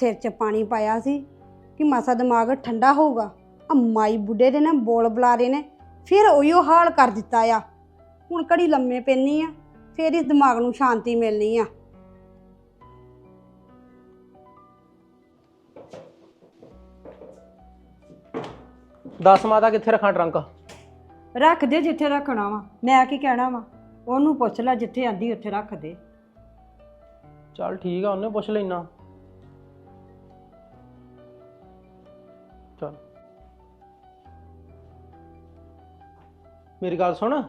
ਸਿਰ 'ਚ ਪਾਣੀ ਪਾਇਆ ਸੀ ਕਿ ਮਾਸਾ ਦਿਮਾਗ ਠੰਡਾ ਹੋਊਗਾ। ਆ ਮਾਈ ਬੁੱਢੇ ਦੇ ਨਾ ਬੋਲ ਬੁਲਾਰੇ ਨੇ ਫਿਰ ਉਹੀਓ ਹਾਲ ਕਰ ਦਿੱਤਾ ਆ। ਹੁਣ ਘੜੀ ਲੰਮੇ ਪੈਣੀ ਆ ਫਿਰ ਇਸ ਦਿਮਾਗ ਨੂੰ ਸ਼ਾਂਤੀ ਮਿਲਣੀ ਆ। ਦੱਸ ਮਾਤਾ ਕਿੱਥੇ ਰੱਖਾਂ ਟਰੰਕ ਰੱਖ ਦੇ ਜਿੱਥੇ ਰੱਖਣਾ ਵਾ ਮੈਂ ਕੀ ਕਹਿਣਾ ਵਾ? ਉਹਨੂੰ ਪੁੱਛ ਲੈ ਜਿੱਥੇ ਆਂਦੀ ਉੱਥੇ ਰੱਖ ਦੇ। ਚੱਲ ਠੀਕ ਆ ਉਹਨੇ ਪੁੱਛ ਲੈਣਾ। ਚੱਲ। ਮੇਰੀ ਗੱਲ ਸੁਣ।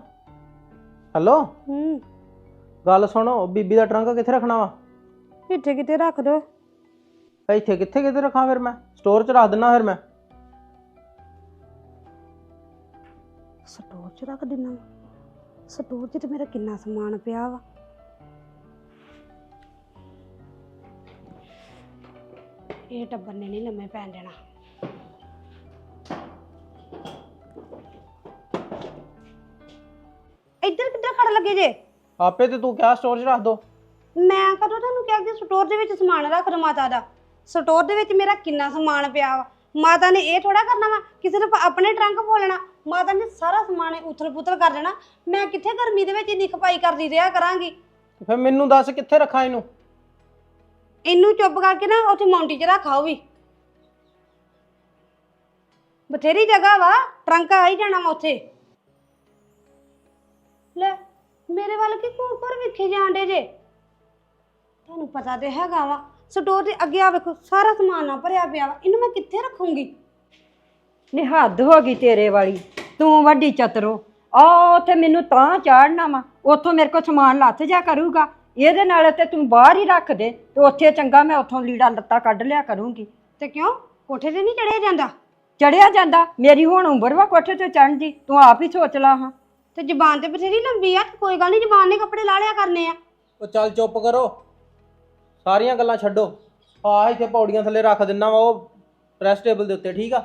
ਹੈਲੋ ਹੂੰ। ਗੱਲ ਸੁਣੋ ਬੀਬੀ ਦਾ ਟਰੰਕ ਕਿੱਥੇ ਰੱਖਣਾ ਵਾ? ਇੱਥੇ ਕਿਤੇ ਰੱਖ ਦੋ। ਇੱਥੇ ਕਿੱਥੇ ਕਿੱਥੇ ਰੱਖਾਂ ਫਿਰ ਮੈਂ? ਸਟੋਰ 'ਚ ਰੱਖ ਦਿੰਨਾ ਫਿਰ ਮੈਂ? ਸਟੋਰ 'ਚ ਰੱਖ ਦਿਨਾ। ਸਟੋਰ 'ਚ ਤੇ ਮੇਰਾ ਕਿੰਨਾ ਸਮਾਨ ਪਿਆ ਵਾ। ਇਹ ਟੱਬਰ ਨੇ ਨਹੀਂ ਲੰਮੇ ਪੈਣ ਦੇਣਾ। ਇੱਧਰ ਕਿੱਧਰ ਖੜ ਲੱਗੇ ਜੇ? ਆਪੇ ਤੇ ਤੂੰ ਕਿਹਾ ਸਟੋਰ 'ਚ ਰੱਖ ਦੋ। ਮੈਂ ਕਦੋਂ ਤੁਹਾਨੂੰ ਕਿਹਾ ਕਿ ਸਟੋਰ ਦੇ ਵਿੱਚ ਸਮਾਨ ਰੱਖ ਦੋ ਮਾਤਾ ਦਾ? ਸਟੋਰ ਦੇ ਵਿੱਚ ਮੇਰਾ ਕਿੰਨਾ ਸਮਾਨ ਪਿਆ ਵਾ। ਮਾਤਾ ਨੇ ਇਹ ਥੋੜਾ ਕਰਨਾ ਵਾ ਕਿਸੇ ਨੇ ਆਪਣੇ ਟਰੰਕ ਖੋਲਣਾ ਮਾਤਾ ਨੇ ਸਾਰਾ ਸਮਾਨ ਉਥਲ ਪੁਥਲ ਕਰ ਦੇਣਾ। ਮੈਂ ਕਿੱਥੇ ਗਰਮੀ ਦੇ ਵਿੱਚ ਇੰਨੀ ਖਪਾਈ ਕਰਦੀ ਰਿਹਾ ਕਰਾਂਗੀ? ਫਿਰ ਮੈਨੂੰ ਦੱਸ ਕਿੱਥੇ ਰੱਖਾਂ ਇਹਨੂੰ? ਇਹਨੂੰ ਚੁੱਪ ਕਰਕੇ ਨਾ ਉੱਥੇ ਮੌਂਟੀ 'ਚ ਰੱਖਾਓ ਵੀ। ਬਥੇਰੀ ਜਗ੍ਹਾ ਵਾ ਟਰੰਕ ਆ ਹੀ ਜਾਣਾ ਵਾ ਉੱਥੇ। ਲੈ ਮੇਰੇ ਵੱਲ ਕੀ ਕੋਰ ਕੋਰ ਵੇਖੇ ਜਾਂਦੇ ਜੇ? ਤੁਹਾਨੂੰ ਪਤਾ ਤੇ ਹੈਗਾ ਵਾ ਸਟੋਰ ਦੇ ਅੱਗੇ ਆ ਵੇਖੋ ਸਾਰਾ ਸਮਾਨ ਨਾ ਭਰਿਆ ਪਿਆ ਵਾ ਇਹਨੂੰ ਮੈਂ ਕਿੱਥੇ ਰੱਖੂੰਗੀ? ਨੀ ਹੱਦ ਹੋ ਗਈ ਤੇਰੇ ਵਾਲੀ ਤੂੰ ਵੱਡੀ ਚਤਰੋ ਆ ਉੱਥੇ ਮੈਨੂੰ ਤਾਂ ਚਾੜਨਾ ਵਾ ਉੱਥੋਂ ਮੇਰੇ ਕੋਲ ਸਮਾਨ ਲੱਥ ਜਾ ਕਰੂਗਾ ਇਹਦੇ ਨਾਲ ਤੇ ਤੂੰ ਬਾਹਰ ਹੀ ਰੱਖ ਦੇ ਤੇ ਉੱਥੇ ਚੰਗਾ ਮੈਂ ਉੱਥੋਂ ਲੀੜਾ ਲੱਤਾ ਕੱਢ ਲਿਆ ਕਰੂੰਗੀ। ਤੇ ਕਿਉਂ? ਕੋਠੇ ਤੇ ਨਹੀਂ ਚੜਿਆ ਜਾਂਦਾ? ਚੜਿਆ ਜਾਂਦਾ ਮੇਰੀ ਹੁਣ ਉਮਰ ਵਾ ਕੋਠੇ ਤੇ ਚੜਨ ਦੀ ਤੂੰ ਆਪ ਹੀ ਸੋਚ ਲਾ ਹਾਂ। ਤੇ ਜ਼ਬਾਨ ਤੇ ਬਥੇਰੀ ਲੰਬੀ ਆ ਕੋਈ ਗੱਲ ਨਹੀਂ ਜ਼ਬਾਨ ਨੇ ਕੱਪੜੇ ਲਾ ਲਿਆ ਕਰਨੇ ਆ। ਉਹ ਚੱਲ ਚੁੱਪ ਕਰੋ। ਸਾਰੀਆਂ ਗੱਲਾਂ ਛੱਡੋ। ਆ ਇੱਥੇ ਪੌੜੀਆਂ ਥੱਲੇ ਰੱਖ ਦਿੰਨਾ ਵਾ ਉਹ ਪ੍ਰੈਸ ਟੇਬਲ ਦੇ ਉੱਤੇ ਠੀਕ ਆ?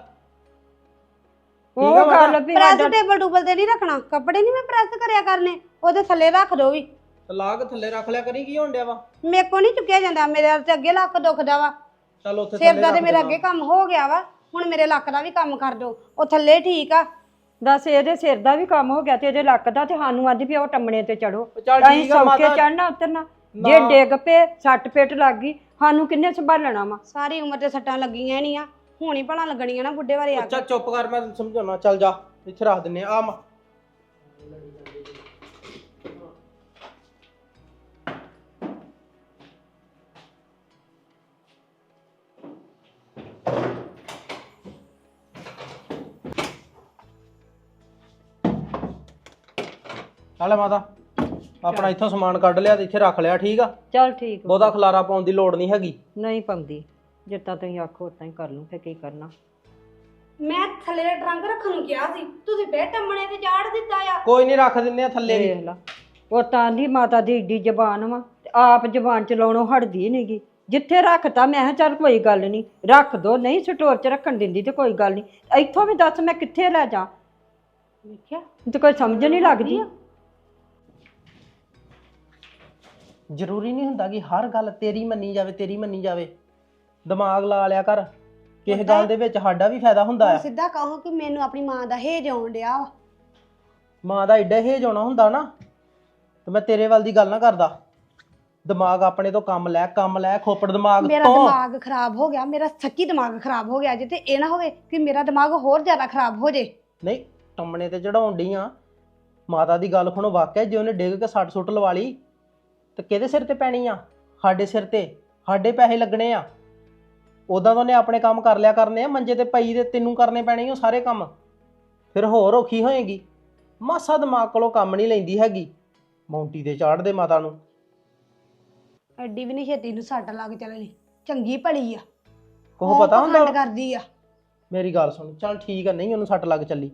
ਉਹ ਠੀਕ ਆ ਮਾਤਾ? ਗੱਲ ਵੀ ਪ੍ਰੈਸ ਸਾਡਾ- ਟੇਬਲ ਟੂਬਲ ਤੇ ਨਹੀਂ ਰੱਖਣਾ। ਕੱਪੜੇ ਨਹੀਂ ਮੈਂ ਪ੍ਰੈਸ ਕਰਿਆ ਕਰਨੇ ਉਹਦੇ ਥੱਲੇ ਰੱਖ ਦੋ ਵੀ। ਤੇ ਲਾ ਕੇ ਥੱਲੇ ਰੱਖ ਲਿਆ ਕਰੀ ਕੀ ਹੋਣ ਡਿਆ ਵਾ? ਮੇਰੇ ਕੋ ਨਹੀਂ ਚੁੱਕਿਆ ਜਾਂਦਾ ਮੇਰੇ ਤੇ ਅੱਗੇ ਲੱਕ ਦੁਖਦਾ ਵਾ। ਚੱਲ ਉੱਥੇ ਸਿਰ ਦਾ ਤੇ ਮੇਰਾ। ਅੱਗੇ ਕੰਮ ਹੋ ਗਿਆ ਵਾ ਹੁਣ ਮੇਰੇ ਲੱਕ ਦਾ ਵੀ ਕੰਮ ਕਰ ਦੋ। ਉਹ ਥੱਲੇ ਠੀਕ ਆ ਦੱਸ ਇਹਦੇ ਸਿਰ ਦਾ ਵੀ ਕੰਮ ਹੋ ਗਿਆ ਤੇ ਇਹਦੇ ਲੱਕ ਦਾ ਤੇ ਸਾਨੂੰ ਅੱਜ ਵੀ ਉਹ ਟੰਮਣੇ ਤੇ ਚੜੋ ਉਹ ਚੱਲ ਅਸੀਂ ਠੀਕ ਆ ਸੌਕੇ ਮਾਤਾ ਚੜਨਾ ਉਤਰਨਾ। ਜੇ ਨਾ। ਡਿੱਗ ਪਏ ਸੱਟ ਪੇਟ ਲੱਗ ਗਈ ਸਾਨੂੰ ਕਿੰਨੇ ਸੰਭਾਲਣਾ ਵਾ? ਸਾਰੀ ਉਮਰ ਤੇ ਸੱਟਾਂ ਲੱਗੀਆਂ ਨਹੀਂ ਆ। ਹੁਣ ਹੀ ਭਲਾ ਲੱਗਣੀਆਂ ਨਾ ਬੁੱਢੇ ਵਾਰੇ ਆ ਕੇ। ਚੱਲ ਚੁੱਪ ਕਰ ਮੈਂ ਤੈਨੂੰ ਸਮਝਾਉਣਾ। ਚੱਲ ਜਾ ਇੱਥੇ ਰੱਖ ਦਿੰਨੇ ਆ। ਆ ਚੱਲ ਮਾਤਾ ਆਪਣਾ ਇੱਥੋਂ ਸਮਾਨ ਕੱਢ ਲਿਆ ਤੇ ਇੱਥੇ ਰੱਖ ਲਿਆ ਠੀਕ ਆ? ਚੱਲ ਠੀਕ। ਬਹੁਤਾ ਖਲਾਰਾ ਪਾਉਣ ਦੀ ਲੋੜ ਨਹੀਂ ਹੈਗੀ। ਨਹੀਂ ਪਾਉਂਦੀ। ਜਿੱਦਾਂ ਤੁਸੀਂ ਆਖੋ ਉਤਾਂ ਹੀ ਕਰ ਲੂੰ ਫੇ ਕੀ ਕਰਨਾ? ਮੈਂ ਥੱਲੇ ਦਾ ਟਰੰਕ ਰੱਖਣ ਨੂੰ ਕਿਹਾ ਸੀ ਤੁਸੀਂ ਫੇਰ ਟੰਮਣੇ ਤੇ ਚਾੜ ਦਿੱਤਾ ਆ। ਕੋਈ ਨਹੀਂ ਰੱਖ ਦਿੰਨੇ ਆ ਥੱਲੇ ਵੀ। ਵੇਖ ਲਾ। ਉਹ ਤਾਂ ਦੀ ਮਾਤਾ ਦੀ ਏਡੀ ਜ਼ਬਾਨ ਵਾ ਤੇ ਆਪ ਜ਼ਬਾਨ ਚਲਾਉਣੋਂ ਹਟਦੀ ਨਹੀਂਗੀ ਜਿੱਥੇ ਰੱਖਤਾ ਮੈਂ ਕਿਹਾ ਚੱਲ ਕੋਈ ਗੱਲ ਨਹੀਂ ਰੱਖ ਦੋ ਨਹੀਂ ਸਟੋਰ 'ਚ ਰੱਖਣ ਦਿੰਦੀ ਤੇ ਕੋਈ ਗੱਲ ਨਹੀਂ ਇੱਥੋਂ ਵੀ ਦੱਸ ਮੈਂ ਕਿੱਥੇ ਲੈ ਜਾ? ਵੇਖਿਆ? ਤੇ ਕੋਈ ਸਮਝ ਨਹੀਂ ਲੱਗਦੀ ਜ਼ਰੂਰੀ ਨਹੀਂ ਹੁੰਦਾ ਕਿ ਹਰ ਗੱਲ ਤੇਰੀ ਮੰਨੀ ਜਾਵੇ ਤੇਰੀ ਮੰਨੀ ਜਾਵੇ। ਦਿਮਾਗ ਲਾ ਲਿਆ ਕਰ। ਕਿਸੇ ਗੱਲ ਦੇ ਵਿੱਚ ਸਾਡਾ ਵੀ ਫਾਇਦਾ ਹੁੰਦਾ ਆ। ਸਿੱਧਾ ਕਹੋ ਕਿ ਮੈਨੂੰ ਆਪਣੀ ਮਾਂ ਦਾ ਹੇਜ ਆਉਣ ਡਿਆ ਵਾ। ਮਾਂ ਦਾ ਏਡਾ ਹੇਜ ਹੋਣਾ ਹੁੰਦਾ ਨਾ ਤੇ ਮੈਂ ਤੇਰੇ ਵੱਲ ਦੀ ਗੱਲ ਨਾ ਕਰਦਾ। ਦਿਮਾਗ ਆਪਣੇ ਤੋਂ ਕੰਮ ਲੈ ਕੰਮ ਲੈ ਖੋਪੜ ਦਿਮਾਗ ਮੇਰਾ ਤੋਂ। ਦਿਮਾਗ ਖਰਾਬ ਹੋ ਗਿਆ ਮੇਰਾ ਸੱਚੀ ਦਿਮਾਗ ਖਰਾਬ ਹੋ ਗਿਆ। ਜੇ ਤੇ ਇਹ ਨਾ ਹੋਵੇ ਕਿ ਮੇਰਾ ਦਿਮਾਗ ਹੋਰ ਜ਼ਿਆਦਾ ਖਰਾਬ ਹੋ ਜੇ। ਨਹੀਂ ਟੰਮਣੇ ਤੇ ਚੜਾਉਣ ਡਈ ਆ। ਮਾਤਾ ਦੀ ਗੱਲ ਖਣੋ ਵਾਕਿਆ ਜੇ ਉਹਨੇ ਡਿੱਗ ਕੇ ਸੱਟ ਸੁੱਟ ਲਵਾ ਲਈ ਤੇ ਕਿਹਦੇ ਸਿਰ ਤੇ ਪੈਣੀ ਆ? ਸਾਡੇ ਸਿਰ ਤੇ। ਸਾਡੇ ਪੈਸੇ ਲੱਗਣੇ ਆ। ਉਦਾਂ ਤਾਂ ਉਹਨੇ ਆਪਣੇ ਕੰਮ ਕਰ ਲਿਆ ਕਰਨੇ ਆ ਮੰਜੇ ਤੇ ਪਈ ਦੇ ਤੈਨੂੰ ਕਰਨੇ ਪੈਣੇ ਉਹ ਸਾਰੇ ਕੰਮ। ਫਿਰ ਹੋਰ ਔਖੀ ਹੋਏਗੀ। ਮਾਸਾ ਦਿਮਾਗ ਕੋਲੋਂ ਕੰਮ ਨਹੀਂ ਲੈਂਦੀ ਹੈਗੀ। ਮੌਂਟੀ ਤੇ ਚਾੜ ਦੇ ਮਾਤਾ ਨੂੰ। ਐਡੀ ਵੀ ਨਹੀਂ ਛੇਤੀ ਨੂੰ ਸੱਟ ਲੱਗ ਚੱਲਣੀ। ਚੰਗੀ ਭਲੀ ਆ। ਕੋਹ ਪਤਾ ਹੁੰਦਾ? ਪਖੰਡ ਕਰਦੀ ਆ। ਮੇਰੀ ਗੱਲ ਸੁਣ। ਚੱਲ ਠੀਕ ਆ ਨਹੀਂ ਉਹਨੂੰ ਸੱਟ ਲੱਗ ਚੱਲੀ।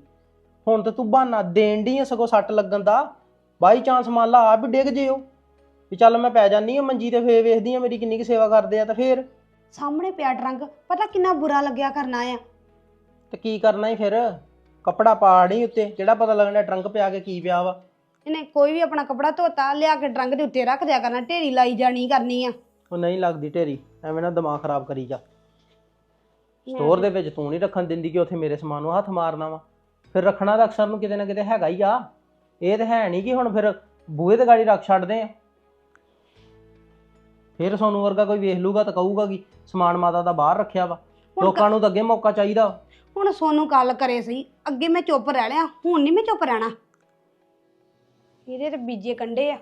ਹੁਣ ਤੇ ਤੂੰ ਬਹਾਨਾ ਦੇਣ ਡਈ ਆ ਸਗੋਂ ਸੱਟ ਲੱਗਣ ਦਾ। ਬਾਈ ਚਾਂਸ ਮੰਨ ਲਾ ਆ ਵੀ ਡਿੱਗ ਜਿਓ। ਵੀ ਚੱਲ ਮੈਂ ਪੈ ਜਾਨੀ ਆ ਮੰਜੀ ਤੇ ਫੇਰ ਵੇਖਦੀ ਆ ਮੇਰੀ ਕਿੰਨੀ ਕੁ ਸੇਵਾ ਕਰਦੇ ਆ ਤਾਂ ਫੇਰ। ਸਾਹਮਣੇ ਪਿਆ ਟਰੰਕ ਪਤਾ ਕਿੰਨਾ ਬੁਰਾ ਲੱਗਿਆ ਕਰਨਾ ਆ। ਤੇ ਕੀ ਕਰਨਾ ਈ ਫਿਰ? ਕੱਪੜਾ ਪਾ ਨਹੀਂ ਉੱਤੇ ਜਿਹੜਾ ਪਤਾ ਲੱਗਣਾ ਟਰੰਕ ਪਿਆ ਕੇ ਕੀ ਪਿਆ ਵਾ। ਇਹਨੇ ਕੋਈ ਵੀ ਆਪਣਾ ਕਪੜਾ ਧੋਤਾ ਲਿਆ ਕੇ ਟਰੰਕ ਦੇ ਉੱਤੇ ਰੱਖ ਦਿਆ ਕਰਨਾ ਢੇਰੀ ਲਾਈ ਜਾਣੀ ਕਰਨੀ ਆ। ਉਹ ਨਹੀਂ ਲੱਗਦੀ ਢੇਰੀ ਐਵੇਂ ਨਾ ਦਿਮਾਗ ਖਰਾਬ ਕਰੀ ਜਾ। ਸਟੋਰ ਦੇ ਵਿੱਚ ਤੂੰ ਨਹੀਂ ਰੱਖਣ ਦਿੰਦੀ ਕਿ ਉੱਥੇ ਮੇਰੇ ਸਮਾਨ ਨੂੰ ਹੱਥ ਮਾਰਨਾ ਵਾ। ਫਿਰ ਰੱਖਣਾ ਤਾਂ ਅਕਸਰ ਨੂੰ ਕਿਤੇ ਨਾ ਕਿਤੇ ਹੈਗਾ ਹੀ ਆ। ਇਹ ਤਾਂ ਹੈ ਨਹੀਂ ਕਿ ਹੁਣ ਫਿਰ ਬੂਹੇ ਤੇ ਗਾੜੀ ਰੱਖ ਛੱਡਦੇ ਆ। ਫਿਰ ਸੋਨੂੰ ਵਰਗਾ ਕੋਈ ਵੇਖ ਲੂਗਾ ਤਾਂ ਕਹੂਗਾ ਕਿ ਸਮਾਨ ਮਾਤਾ ਦਾ ਬਾਹਰ ਰੱਖਿਆ ਵਾ। ਹੁਣ ਲੋਕਾਂ ਨੂੰ ਤਾਂ ਅੱਗੇ ਮੌਕਾ ਚਾਹੀਦਾ। ਹੁਣ ਸੋਨੂੰ ਗੱਲ ਕਰੇ ਸਹੀ ਅੱਗੇ ਮੈਂ ਚੁੱਪ ਰਹਿ ਲਿਆ ਹੁਣ ਨਹੀਂ ਮੈਂ ਚੁੱਪ ਰਹਿਣਾ। ਇਹਦੇ ਤੇ ਬੀਜੇ ਕੰਡੇ ਆ।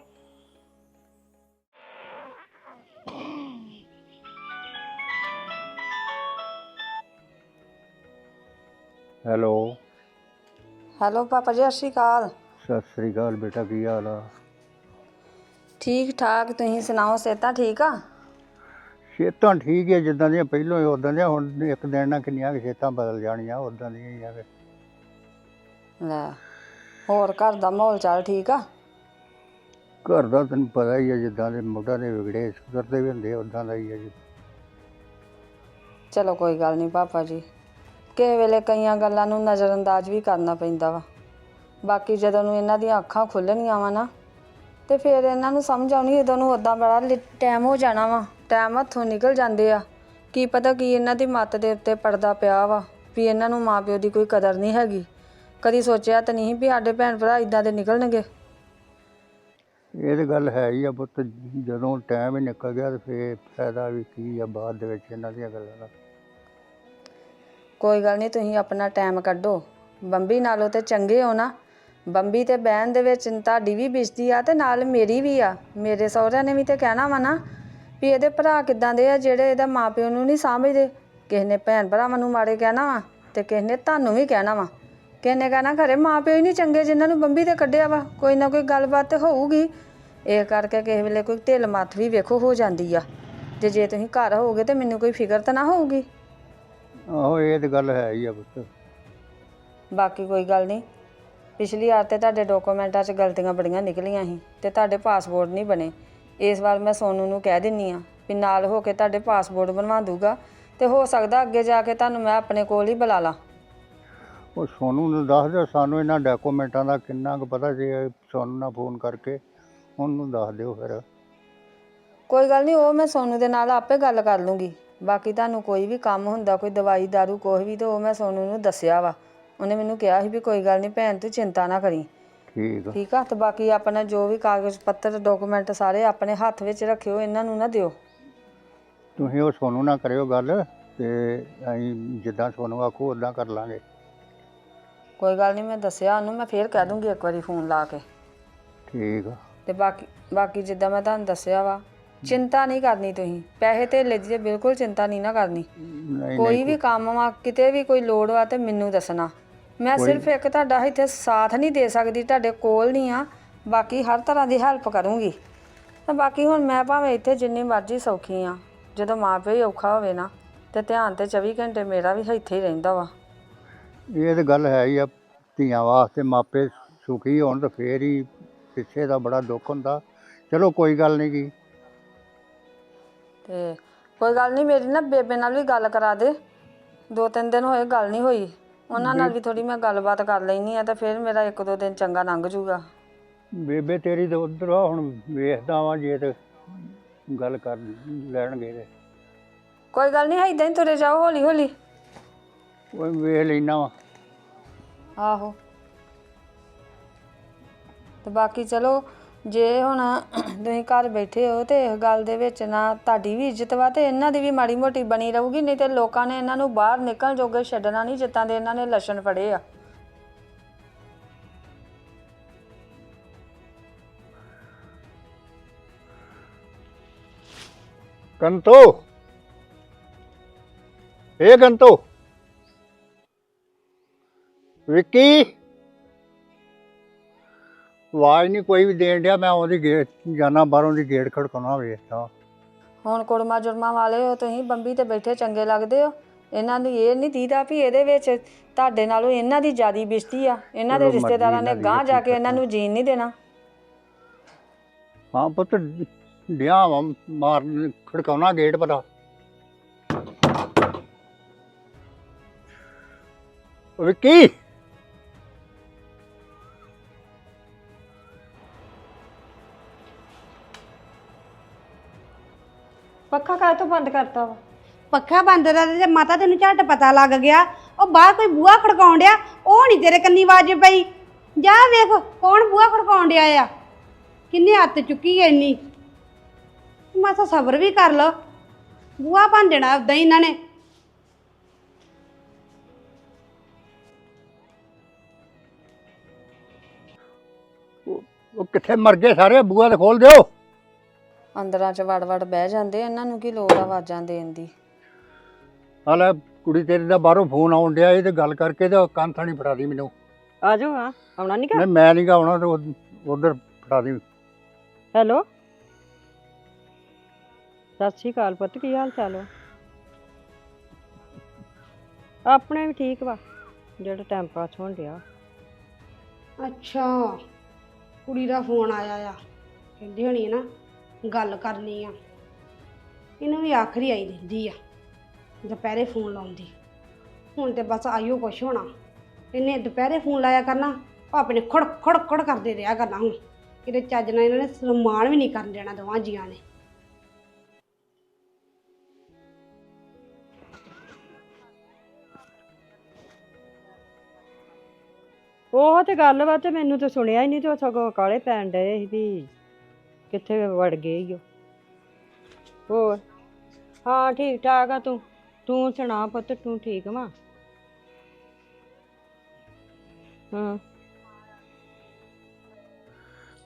ਹੈਲੋ। ਹੈਲੋ ਪਾਪਾ ਜੀ ਸਤਿ ਸ਼੍ਰੀ ਅਕਾਲ। ਸਤਿ ਸ੍ਰੀ ਅਕਾਲ ਬੇਟਾ ਕੀ ਹਾਲ ਆ? ਠੀਕ ਠਾਕ ਤੁਸੀਂ ਸੁਣਾਓ ਸਿਹਤਾਂ ਠੀਕ ਆ? ਸਿਹਤਾਂ ਠੀਕ ਹੈ ਜਿੱਦਾਂ ਦੀਆਂ ਪਹਿਲਾਂ ਹੀ ਉਦਾਂ ਦੀਆਂ ਹੁਣ ਇੱਕ ਦਿਨ ਨਾਲ ਕਿੰਨੀਆਂ ਸਿਹਤਾਂ ਬਦਲ ਜਾਣੀਆਂ ਉਦਾਂ ਦੀਆਂ ਹੀ ਆ ਫਿਰ। ਲੈ ਹੋਰ ਘਰ ਦਾ ਮਾਹੌਲ ਚਾਲ ਠੀਕ ਆ? ਘਰ ਦਾ ਤੈਨੂੰ ਪਤਾ ਹੀ ਹੈ ਜਿੱਦਾਂ ਦੇ ਮੁੱਢਾਂ ਦੇ ਵਿਗੜੇ ਸੁਧਰਦੇ ਵੀ ਹੁੰਦੇ ਉਦਾਂ ਦਾ ਹੀ ਹੈ ਜੀ। ਚਲੋ ਕੋਈ ਗੱਲ ਨਹੀਂ ਪਾਪਾ ਜੀ। ਕਿਸੇ ਵੇਲੇ ਕਈਆਂ ਗੱਲਾਂ ਨੂੰ ਨਜ਼ਰਅੰਦਾਜ਼ ਵੀ ਕਰਨਾ ਪੈਂਦਾ ਵਾ। ਬਾਕੀ ਜਦੋਂ ਨੂੰ ਇਹਨਾਂ ਦੀਆਂ ਅੱਖਾਂ ਖੁੱਲਣੀਆਂ ਵਾ ਨਾ ਤੇ ਫਿਰ ਇਹਨਾਂ ਨੂੰ ਸਮਝ ਆਉਣੀ ਉਦੋਂ ਨੂੰ ਉਦਾਂ ਬੜਾ ਟਾਈਮ ਹੋ ਜਾਣਾ ਵਾ। ਟਾਈਮ ਹੱਥੋਂ ਨਿਕਲ ਜਾਂਦੇ ਆ। ਕੀ ਪਤਾ ਕੀ ਇਹਨਾਂ ਦੀ ਮੱਤ ਦੇ ਉੱਤੇ ਪਰਦਾ ਪਿਆ ਵਾ ਵੀ ਇਹਨਾਂ ਨੂੰ ਮਾਪਿਓ ਦੀ ਕੋਈ ਕਦਰ ਨਹੀਂ ਹੈਗੀ। ਕਦੀ ਸੋਚਿਆ ਤਾਂ ਨਹੀਂ ਵੀ ਸਾਡੇ ਭੈਣ ਭਰਾ ਇਦਾਂ ਦੇ ਨਿਕਲਣਗੇ? ਇਹ ਤਾਂ ਗੱਲ ਹੈ ਹੀ ਆ ਪੁੱਤ ਜਦੋਂ ਟਾਈਮ ਹੀ ਨਿਕਲ ਗਿਆ ਤੇ ਫੇਰ ਫਾਇਦਾ ਵੀ ਕੀ ਆ ਬਾਅਦ ਦੇ ਵਿੱਚ ਇਹਨਾਂ ਦੀਆਂ ਗੱਲਾਂ ਦਾ। ਕੋਈ ਗੱਲ ਨਹੀਂ ਤੁਸੀਂ ਆਪਣਾ ਟਾਈਮ ਕੱਢੋ। ਬੰਬੀ ਨਾਲੋਂ ਤੇ ਚੰਗੇ ਹੋ ਨਾ। ਬੰਬੀ ਤੇ ਬਹਿਣ ਦੇ ਵਿੱਚ ਤੁਹਾਡੀ ਵੀ ਬਿਜਤੀ ਆ ਤੇ ਨਾਲ ਮੇਰੀ ਵੀ ਆ। ਮੇਰੇ ਸਹੁਰਿਆਂ ਨੇ ਵੀ ਤੇ ਕਹਿਣਾ ਵਾ ਨਾ ਵੀ ਇਹਦੇ ਭਰਾ ਕਿਦਾਂ ਦੇ ਆ ਜਿਹੜੇ ਇਹਦਾ ਮਾਪਿਓ ਨੂੰ ਨਹੀਂ ਸਮਝਦੇ। ਕਿਸੇ ਨੇ ਭੈਣ ਭਰਾਵਾਂ ਨੂੰ ਮਾੜੇ ਕਹਿਣਾ ਵਾ ਤੇ ਕਿਸੇ ਨੇ ਤੁਹਾਨੂੰ ਵੀ ਕਹਿਣਾ ਵਾ। ਕਿਸੇ ਨੇ ਕਹਿਣਾ ਘਰੇ ਮਾਪਿਓ ਹੀ ਨਹੀਂ ਚੰਗੇ ਜਿਨ੍ਹਾਂ ਨੂੰ ਬੰਬੀ ਤੇ ਕੱਢਿਆ ਵਾ। ਕੋਈ ਨਾ ਕੋਈ ਗੱਲਬਾਤ ਤੇ ਹੋਊਗੀ। ਇਹ ਕਰਕੇ ਕਿਸੇ ਵੇਲੇ ਕੋਈ ਢਿੱਲ ਮੱਥ ਵੀ ਵੇਖੋ ਹੋ ਜਾਂਦੀ ਆ। ਜੇ ਜੇ ਤੁਸੀਂ ਘਰ ਹੋਗੇ ਤੇ ਮੈਨੂੰ ਕੋਈ ਫਿਕਰ ਤਾਂ ਨਾ ਹੋਊਗੀ। ਆਹੋ ਇਹ ਤਾਂ ਗੱਲ ਹੈ ਹੀ ਆ ਪੁੱਤ। ਬਾਕੀ ਕੋਈ ਗੱਲ ਨਹੀਂ। ਪਿਛਲੀ ਵਾਰ ਤੇ ਤੁਹਾਡੇ ਡਾਕੂਮੈਂਟਾਂ 'ਚ ਗਲਤੀਆਂ ਬੜੀਆਂ ਨਿਕਲੀਆਂ ਸੀ ਤੇ ਤੁਹਾਡੇ ਪਾਸਪੋਰਟ ਨਹੀਂ ਬਣੇ। ਇਸ ਵਾਰ ਮੈਂ ਸੋਨੂ ਨੂੰ ਕਹਿ ਦਿੰਨੀ ਆ ਵੀ ਨਾਲ ਹੋ ਕੇ ਤੁਹਾਡੇ ਪਾਸਪੋਰਟ ਬਣਵਾ ਦੂਗਾ ਤੇ ਹੋ ਸਕਦਾ ਅੱਗੇ ਜਾ ਕੇ ਤੁਹਾਨੂੰ ਮੈਂ ਆਪਣੇ ਕੋਲ ਹੀ ਬੁਲਾ ਲਾਂ। ਉਹ ਸੋਨੂੰ ਨੂੰ ਦੱਸ ਦਿਓ ਸਾਨੂੰ ਇਹਨਾਂ ਡਾਕੂਮੈਂਟਾਂ ਦਾ ਕਿੰਨਾ ਕੁ ਪਤਾ ਜੇ ਸੋਨੂੰ ਨਾਲ ਫੋਨ ਕਰਕੇ ਉਹਨੂੰ ਦੱਸ ਦਿਓ ਫਿਰ। ਕੋਈ ਗੱਲ ਨਹੀਂ ਉਹ ਮੈਂ ਸੋਨੂ ਦੇ ਨਾਲ ਆਪੇ ਗੱਲ ਕਰ ਲੂੰਗੀ। ਬਾਕੀ ਤੁਹਾਨੂੰ ਕੋਈ ਵੀ ਕੰਮ ਹੁੰਦਾ ਕੋਈ ਦਵਾਈ ਦਾਰੂ ਕੋਈ ਵੀ ਤੇ ਉਹ ਮੈਂ ਸੋਨੂ ਨੂੰ ਦੱਸਿਆ ਵਾ। ਉਹਨੇ ਮੈਨੂੰ ਕਿਹਾ ਸੀ ਵੀ ਕੋਈ ਗੱਲ ਨਹੀਂ ਭੈਣ ਤੂੰ ਚਿੰਤਾ ਨਾ ਕਰੀ। ਠੀਕ ਆ। ਠੀਕ ਆ? ਤੇ ਬਾਕੀ ਆਪਣਾ ਜੋ ਵੀ ਕਾਗਜ਼ ਪੱਤਰ ਡਾਕੂਮੈਂਟ ਸਾਰੇ ਆਪਣੇ ਹੱਥ ਵਿੱਚ ਰੱਖਿਓ ਇਹਨਾਂ ਨੂੰ ਨਾ ਦਿਓ। ਤੁਸੀਂ ਉਹ ਸੋਨੂੰ ਨਾਲ ਕਰਿਓ ਗੱਲ ਤੇ ਅਸੀਂ ਜਿੱਦਾਂ ਸੋਨੂੰ ਆਖੂ ਉਦਾਂ ਕਰ ਲਾਂਗੇ। ਕੋਈ ਗੱਲ ਨਹੀਂ ਮੈਂ ਦੱਸਿਆ ਉਹਨੂੰ ਮੈਂ ਫੇਰ ਕਹਿ ਦੂੰਗੀ ਇੱਕ ਵਾਰੀ ਫੋਨ ਲਾ ਕੇ। ਠੀਕ ਆ। ਤੇ ਬਾਕੀ ਬਾਕੀ ਜਿੱਦਾਂ ਮੈਂ ਤੁਹਾਨੂੰ ਦੱਸਿਆ ਵਾ ਚਿੰਤਾ ਨਹੀਂ ਕਰਨੀ ਤੁਸੀਂ। ਪੈਸੇ ਧੇਲੇ ਦੀ ਤੇ ਬਿਲਕੁਲ ਚਿੰਤਾ ਨਹੀਂ ਨਾ ਕਰਨੀ। ਨਹੀਂ ਕੋਈ ਵੀ ਕੰਮ ਵਾ ਕਿਤੇ ਵੀ ਕੋਈ ਲੋੜ ਵਾ ਤੇ ਮੈਨੂੰ ਦੱਸਣਾ। ਮੈਂ ਸਿਰਫ ਇੱਕ ਤੁਹਾਡਾ ਇੱਥੇ ਸਾਥ ਨਹੀਂ ਦੇ ਸਕਦੀ ਤੁਹਾਡੇ ਕੋਲ ਨਹੀਂ ਆ। ਬਾਕੀ ਹਰ ਤਰ੍ਹਾਂ ਦੀ ਹੈਲਪ ਕਰੂੰਗੀ। ਤੇ ਬਾਕੀ ਹੁਣ ਮੈਂ ਭਾਵੇਂ ਇੱਥੇ ਜਿੰਨੀ ਮਰਜ਼ੀ ਸੌਖੀ ਆ ਜਦੋਂ ਮਾਂ ਪਿਓ ਹੀ ਔਖਾ ਹੋਵੇ ਨਾ ਤੇ ਧਿਆਨ ਤੇ 24 ਘੰਟੇ ਮੇਰਾ ਵੀ ਇੱਥੇ ਹੀ ਰਹਿੰਦਾ ਵਾ। ਇਹ ਤਾਂ ਗੱਲ ਹੈ ਹੀ ਆ ਧੀਆਂ ਵਾਸਤੇ ਮਾਪੇ ਸੁਖੀ ਹੋਣ ਤਾਂ ਫੇਰ ਹੀ ਪਿੱਛੇ ਦਾ ਬੜਾ ਦੁੱਖ ਹੁੰਦਾ। ਚਲੋ ਕੋਈ ਗੱਲ ਨਹੀਂ ਗੀ ਤੇ ਕੋਈ ਗੱਲ ਨਹੀਂ ਮੇਰੀ ਨਾ ਬੇਬੇ ਨਾਲ ਵੀ ਗੱਲ ਕਰਾ ਦੇ। ਦੋ ਤਿੰਨ ਦਿਨ ਹੋਏ ਗੱਲ ਨਹੀਂ ਹੋਈ। ਉਹਨਾਂ ਨਾਲ ਵੀ ਥੋੜੀ ਮੈਂ ਗੱਲਬਾਤ ਕਰ ਲੈਣੀ ਆ ਤੇ ਫਿਰ ਮੇਰਾ ਇੱਕ ਦੋ ਦਿਨ ਚੰਗਾ ਲੰਘ ਜੂਗਾ। ਬੇਬੇ ਤੇਰੀ ਤਾਂ ਉਧਰ ਆ ਹੁਣ ਵੇਖਦਾ ਵਾਂ ਜੇ ਤੇ ਗੱਲ ਕਰ ਲੈਣਗੇ ਤੇ। ਕੋਈ ਗੱਲ ਨਹੀਂ ਏਦਾਂ ਹੀ ਤੁਰੇ ਜਾਓ ਹੌਲੀ ਹੌਲੀ ਉਹ ਵੇਖ ਲੈਣਾ ਵਾ। ਆਹੋ। ਤੇ ਬਾਕੀ ਚਲੋ ਜੇ ਹੁਣ ਤੁਸੀਂ ਘਰ ਬੈਠੇ ਹੋ ਤੇ ਇਸ ਗੱਲ ਦੇ ਵਿੱਚ ਨਾ ਤੁਹਾਡੀ ਵੀ ਇੱਜ਼ਤ ਵਾ ਤੇ ਇਹਨਾਂ ਦੀ ਵੀ ਮਾੜੀ ਮੋਟੀ ਬਣੀ ਰਹੂਗੀ, ਨਹੀਂ ਤੇ ਲੋਕਾਂ ਨੇ ਇਹਨਾਂ ਨੂੰ ਬਾਹਰ ਨਿਕਲਣ ਜੋਗੇ ਛੱਡਣਾ ਨਹੀਂ ਜਿੱਤਾਂ ਦੇ ਇਹਨਾਂ ਨੇ ਲੱਛਣ ਫੜੇ ਆ। ਕੰਤੋ ਏ ਕੰਤੋ ਵਿੱਕੀ। ਆਵਾਜ਼ ਨਹੀਂ ਕੋਈ ਵੀ ਦੇਣ ਡਿਆ ਮੈਂ ਉਹਦੀ ਗੇਟ ਜਾਣਾ ਬਾਹਰੋਂ ਦੀ ਗੇਟ ਖੜਕਾਉਣਾ ਵੇਖਦਾ। ਹੁਣ ਕੁੜਮਾ ਜੁਰਮਾ ਵਾਲੇ ਹੋ ਤੁਸੀਂ ਬੰਬੀ ਤੇ ਬੈਠੇ ਚੰਗੇ ਲੱਗਦੇ ਹੋ। ਇਹਨਾਂ ਨੂੰ ਇਹ ਨਹੀਂ ਦੀਦਾ ਵੀ ਇਹਦੇ ਵਿੱਚ ਤੁਹਾਡੇ ਨਾਲੋਂ ਇਹਨਾਂ ਦੀ ਜਿਆਦੀ ਬਿਸ਼ਤੀ ਆ। ਇਹਨਾਂ ਦੇ ਚਲੋ ਮਰਜ਼ੀ ਰਿਸ਼ਤੇਦਾਰਾਂ ਨੇ ਇਹਨਾਂ ਦੀ ਗਾਂਹ ਆ, ਜਾ ਕੀ ਇਹਨਾਂ ਨੂੰ ਜੀਣ ਨਹੀਂ ਦੇਣਾ। ਹਾਂ ਪੁੱਤ ਡਿਆ ਵਾ ਮਾਰ ਖੜਕਾਉਣਾ ਗੇਟ ਪਤਾ। ਵਿੱਕੀ! ਕਾਹ ਤੋਂ ਬੰਦ ਕਰਤਾ ਵਾ? ਪੱਖਾ ਬੰਦ ਦਾ ਤੇ ਮਾਤਾ ਤੈਨੂੰ ਝੱਟ ਪਤਾ ਲੱਗ ਗਿਆ। ਉਹ ਬਾਹਰ ਕੋਈ ਬੂਹਾ ਖੜਕਾਉਣ ਡਿਆ ਉਹ ਨਹੀਂ ਤੇਰੇ ਕੰਨੀ ਆਵਾਜ਼ ਪਈ। ਜਾ ਵੇਖ ਕੌਣ ਬੂਹਾ ਖੜਕਾਉਣ ਡਿਆ ਆ? ਕਿੰਨੇ ਹੱਥ ਚੁੱਕੀ ਐ ਇੰਨੀ? ਮਾਸਾ ਸਬਰ ਵੀ ਕਰ ਲੋ ਬੂਹਾ ਭੰਨ ਦੇਣਾ ਉਦਾਂ ਹੀ ਇਹਨਾਂ ਨੇ। ਉਹ ਕਿੱਥੇ ਮਰ ਗਏ ਸਾਰੇ? ਬੂਆ ਤੇ ਖੋਲ ਦਿਓ। ਅੰਦਰਾਂ 'ਚ ਵੜ ਵੜ ਬਹਿ ਜਾਂਦੇ ਇਹਨਾਂ ਨੂੰ ਕੀ ਲੋੜ ਆ ਆਵਾਜ਼ਾਂ ਦੇਣ ਦੀ? ਹਾਲੇ ਕੁੜੀ ਤੇਰੀ ਦਾ ਬਾਹਰੋਂ ਫੋਨ ਆਉਣ ਡਿਆ ਇਹ ਤੇ ਗੱਲ ਕਰਕੇ ਤੇ ਕੰਨ ਥਾਣੀ ਫੜਾ ਦੀ ਮੈਨੂੰ। ਆ ਜਾਓ ਹਾਂ ਆਉਣਾ ਨਹੀਂ ਨਹੀਂ ਮੈਂ ਨਹੀਂ ਗਾਉਣਾ ਤੇ ਉਧਰ ਫੜਾ ਦੀ। ਹੈਲੋ? ਸਤਿ ਸ਼੍ਰੀ ਅਕਾਲ ਪੁੱਤ ਕੀ ਹਾਲ ਚਾਲ ਵਾ ਆਪਣੇ ਵੀ ਠੀਕ ਵਾ ਜਿਹੜਾ ਟਾਈਮ ਪਾਸ ਹੋਣ ਡਿਆ। ਅੱਛਾ ਕੁੜੀ ਦਾ ਫੋਨ ਆਇਆ ਆ ਕਹਿੰਦੀ ਹੋਣੀ ਹੈ ਨਾ ਗੱਲ ਕਰਨੀ ਆ। ਇਹਨੂੰ ਵੀ ਆਖਰੀ ਆਈ ਦਿੰਦੀ ਆ, ਦੁਪਹਿਰੇ ਫੋਨ ਲਾਉਂਦੀ। ਹੁਣ ਤੇ ਬਸ ਆਇਓ ਕੁਛ ਹੋਣਾ। ਇਹਨੇ ਦੁਪਹਿਰੇ ਫੋਨ ਲਾਇਆ ਕਰਨਾ, ਉਹ ਆਪਣੇ ਖੜ ਖੜ ਖੜ ਕਰਦੇ ਰਿਹਾ ਕਰਨਾ ਹੁਣ। ਕਿਤੇ ਚੱਜ ਨਾਲ ਇਹਨਾਂ ਨੇ ਸਨਮਾਨ ਵੀ ਨਹੀਂ ਕਰਨ ਦੇਣਾ ਦੋਵਾਂ ਜੀਆਂ ਨੇ। ਉਹ ਤੇ ਗੱਲ ਵਾ ਤੇ ਮੈਨੂੰ ਤਾਂ ਸੁਣਿਆ ਹੀ ਨਹੀਂ ਤੇ ਉਹ ਸਗੋਂ ਕਾਲੇ ਪੈਣ ਡਏ ਸੀ ਵੀ। ਕਿੱਥੇ ਵੜ ਗਏ ਓ। ਹੋਰ? ਹਾਂ, ਠੀਕ ਠਾਕ ਆ ਤੂੰ। ਤੂੰ ਸੁਣਾ ਪੁੱਤ, ਤੂੰ ਠੀਕ ਵਾਂ? ਹਾਂ।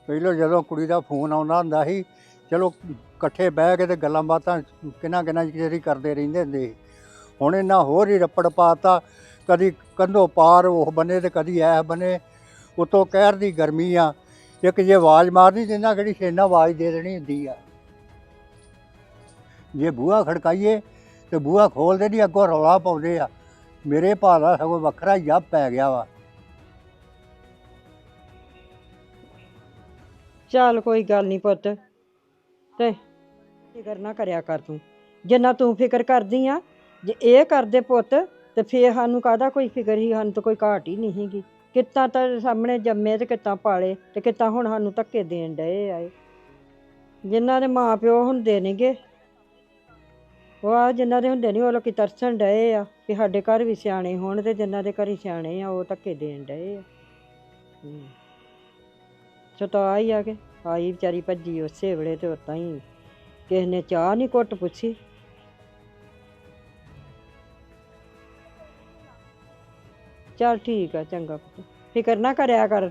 ਪਹਿਲਾਂ ਜਦੋਂ ਕੁੜੀ ਦਾ ਫੋਨ ਆਉਂਦਾ ਹੁੰਦਾ ਸੀ, ਚਲੋ ਇਕੱਠੇ ਬਹਿ ਕੇ ਤੇ ਗੱਲਾਂ ਬਾਤਾਂ ਕਿੰਨਾ ਕਿੰਨਾ ਜਿਹੜੀ ਕਰਦੇ ਰਹਿੰਦੇ ਹੁੰਦੇ ਸੀ। ਹੁਣ ਇਹਨਾਂ ਹੋਰ ਹੀ ਰੱਪੜ ਪਾਤਾ, ਕਦੀ ਕੰਧੋਂ ਪਾਰ ਉਹ ਬਨੇ ਤੇ ਕਦੀ ਐ ਬਨੇ। ਉਤੋਂ ਕਹਿਰ ਦੀ ਗਰਮੀ ਆ ਇੱਕ ਜੇ ਆਵਾਜ਼ ਮਾਰਨੀ ਤੇ ਇਹਨਾਂ ਕਿਹੜੀ ਛੇਨਾ ਆਵਾਜ਼ ਦੇ ਦੇਣੀ ਹੁੰਦੀ ਆ। ਜੇ ਬੂਹਾ ਖੜਕਾਈਏ ਤੇ ਬੂਹਾ ਖੋਲਦੇ ਨਹੀਂ ਅੱਗੋਂ ਰੌਲਾ ਪਾਉਂਦੇ ਆ। ਮੇਰੇ ਭਾਅ ਦਾ ਸਗੋਂ ਵੱਖਰਾ ਜੱਬ ਪੈ ਗਿਆ ਵਾ। ਚੱਲ ਕੋਈ ਗੱਲ ਨਹੀਂ ਪੁੱਤ। ਤੇ ਫਿਕਰ ਨਾ ਕਰਿਆ ਕਰ ਤੂੰ। ਜਿੰਨਾ ਤੂੰ ਫਿਕਰ ਕਰਦੀ ਆ, ਜੇ ਇਹ ਕਰਦੇ ਪੁੱਤ ਤੇ ਫੇਰ ਸਾਨੂੰ ਕਾਹਦਾ ਕੋਈ ਫਿਕਰ ਹੀ, ਸਾਨੂੰ ਤਾਂ ਕੋਈ ਘਾਟ ਹੀ ਨਹੀਂ ਹੈਗੀ। ਕਿੱਤਾ ਤਾਂ ਸਾਹਮਣੇ ਜੰਮੇ ਤੇ ਕਿੱਤਾ ਪਾਲੇ ਤੇ ਕਿੱਤਾ ਹੁਣ ਸਾਨੂੰ ਧੱਕੇ ਦੇਣ ਡਏ ਆਏ ਜਿਨ੍ਹਾਂ ਦੇ ਮਾਂ ਪਿਓ ਹੁੰਦੇ ਨੇਗੇ, ਉਹ ਆ ਜਿਨ੍ਹਾਂ ਦੇ ਹੁੰਦੇ ਨਹੀਂ ਉਹ ਲੋਕੀ ਤਰਸਣ ਡਏ ਆ ਕਿ ਸਾਡੇ ਘਰ ਵੀ ਸਿਆਣੇ ਹੋਣ ਤੇ ਜਿਨ੍ਹਾਂ ਦੇ ਘਰ ਹੀ ਸਿਆਣੇ ਆ, ਉਹ ਧੱਕੇ ਦੇਣ ਡਏ ਆ। ਹੂੰ। ਚਤਾ ਹੀ ਆ ਕੇ ਆਈ ਵਿਚਾਰੀ ਭੱਜੀ ਉਸੇ ਵੇਲੇ ਤੇ ਉਤਾਂ ਹੀ ਕਿਸੇ ਨੇ ਚਾਹ ਨਹੀਂ ਘੁੱਟ ਪੁੱਛੀ। ਚਲ ਠੀਕ ਆ ਚੰਗਾ ਪੁੱਤ ਫਿਕਰ ਨਾ ਕਰਿਆ ਕਰ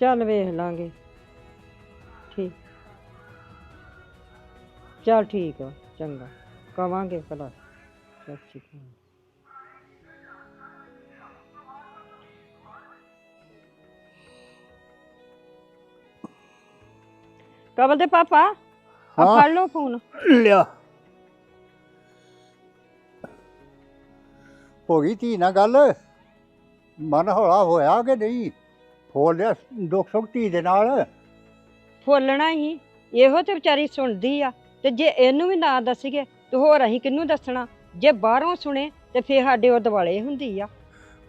ਚੱਲ ਵੇਖ ਲਾਂਗੇ ਠੀਕ ਚਲ ਠੀਕ ਆ ਚੰਗਾ ਕਵਾਂਗੇ ਭਲਾ ਸਤਿ ਸ਼੍ਰੀ ਅਕਾਲ ਕਬਲ ਦੇ ਪਾਪਾ ਆ ਹਾਂ। ਫੜ ਲਓ ਫੋਨ। ਲਿਆ। ਹੋ ਗਈ ਧੀ ਨਾਲ ਗੱਲ। ਮਨ ਹੌਲਾ ਹੋਇਆ ਕਿ ਨਹੀਂ? ਫੋਲ ਲਿਆ ਦੁੱਖ ਸੁੱਖ ਧੀ ਦੇ ਨਾਲ। ਫੋਲਣਾ ਹੀ। ਇਹੋ ਤੇ ਵਿਚਾਰੀ ਸੁਣਦੀ ਆ। ਤੇ ਜੇ ਇਹਨੂੰ ਵੀ ਨਾ ਦੱਸੀਏ ਤੇ ਹੋਰ ਅਸੀਂ ਕਿਹਨੂੰ ਦੱਸਣਾ? ਜੇ ਬਾਹਰੋਂ ਸੁਣੇ ਤੇ ਫੇਰ ਸਾਡੇ ਉਹ ਦਿਵਾਲੇ ਹੁੰਦੀ ਆ।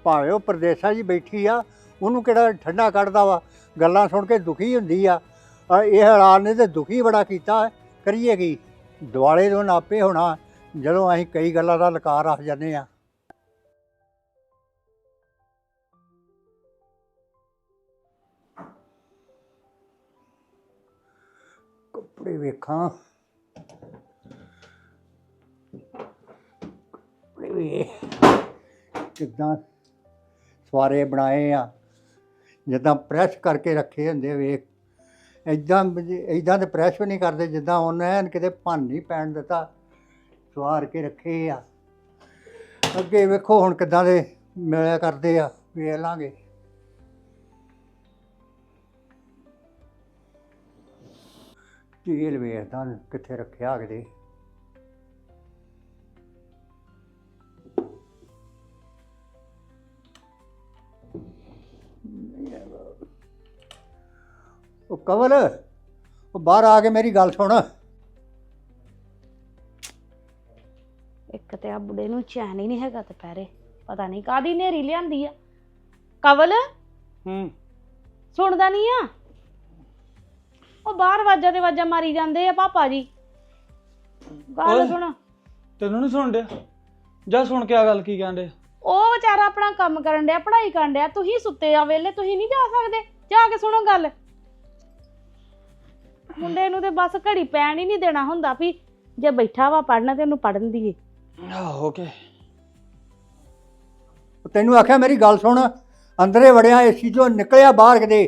ਭਾਵੇਂ ਉਹ ਪਰਦੇਸਾਂ 'ਚ ਬੈਠੀ ਆ ਉਹਨੂੰ ਕਿਹੜਾ ਠੰਡਾ ਕੱਢਦਾ ਵਾ? ਗੱਲਾਂ ਸੁਣ ਕੇ ਦੁਖੀ ਹੁੰਦੀ ਆ। ਆ ਇਹ ਹਾਲਾਤ ਨੇ ਤੇ ਦੁਖੀ ਬੜਾ ਕੀਤਾ। ਕਰੀਏ ਕੀ? ਦਿਵਾਲੇ ਤੋਂ ਨਾਪੇ ਹੋਣਾ, ਜਦੋਂ ਅਸੀਂ ਕਈ ਗੱਲਾਂ ਦਾ ਲਕਾਰ ਰੱਖ ਜਾਂਦੇ ਆ ਕੱਪੜੇ ਵੇਖਾਂ। ਕੱਪੜੇ ਵੇ ਕਿੱਦਾਂ ਸਵਾਰੇ ਬਣਾਏ ਆ। ਜਿੱਦਾਂ ਪ੍ਰੈਸ ਕਰਕੇ ਰੱਖੇ ਹੁੰਦੇ ਵੇਖ ਇਦਾਂ ਇਦਾਂ ਦੇ ਪ੍ਰੈਸ ਵੀ ਨਹੀਂ ਕਰਦੇ ਜਿੱਦਾਂ ਉਹਨੇ ਕਿਤੇ ਭੰਨ ਨਹੀਂ ਪੈਣ ਦਿੱਤਾ। ਸਵਾਰ ਕੇ ਰੱਖੇ ਆ। ਅੱਗੇ ਵੇਖੋ ਹੁਣ ਕਿੱਦਾਂ ਦੇ ਮਿਲਿਆ ਕਰਦੇ ਆ, ਵੇਖ ਲਾਂਗੇ। ਤੇਲ ਵੇਖਦਾ ਕਿੱਥੇ ਰੱਖਿਆ ਕਿਤੇ। ਉਹ ਕਵਲ ਉਹ ਬਾਹਰ ਆ ਕੇ ਮੇਰੀ ਗੱਲ ਸੁਣ। ਇੱਕ ਤੇ ਆ ਬੁੜੇ ਨੂੰ ਚੈਨ ਹੀ ਨਹੀਂ ਹੈਗਾ ਦੁਪਹਿਰੇ ਪਤਾ ਨਹੀਂ ਕਾਦੀ ਨੇਰੀ ਲਿਆਂਦੀ ਆ। ਕਵਲ ਹੂੰ। ਸੁਣਦਾ ਨਹੀਂ ਆ? ਉਹ ਬਾਹਰ ਵਾਜਾਂ ਤੇ ਵਾਜਾਂ ਮਾਰੀ ਜਾਂਦੇ ਆ ਪਾਪਾ ਜੀ। ਗੱਲ ਓਏ। ਸੁਣ। ਤੈਨੂੰ ਨਹੀਂ ਸੁਣ ਡਿਆ? ਜਾ ਸੁਣ ਕੇ ਆ ਗੱਲ ਕੀ ਕਹਿੰਦੇ ਉਹ ਵਿਚਾਰਾ ਆਪਣਾ ਕੰਮ ਕਰਨ ਡਿਆ ਪੜ੍ਹਾਈ ਕਰਨ ਡਿਆ ਤੁਸੀਂ ਸੁੱਤੇ ਆ ਵੇਲੇ ਤੁਸੀਂ ਨਹੀਂ ਜਾ ਸਕਦੇ। ਜਾ ਕੇ ਸੁਣੋ ਗੱਲ। ਮੁੰਡੇ ਨੂੰ ਤੇ ਬਸ ਘੜੀ ਪੈਣ ਹੀ ਨਹੀਂ ਦੇਣਾ ਹੁੰਦਾ ਵੀ ਜੇ ਬੈਠਾ ਵਾ ਪੜਨ ਤੇ ਉਹਨੂੰ ਪੜਨ ਦੀਏ। ਆਹ ਓਕੇ ਤੈਨੂੰ ਆਖਿਆ ਮੇਰੀ ਗੱਲ ਸੁਣ ਅੰਦਰੇ ਵੜਿਆ ਏਸੀ ਚੋਂ ਨਿਕਲਿਆ ਬਾਹਰ ਕਿਤੇ।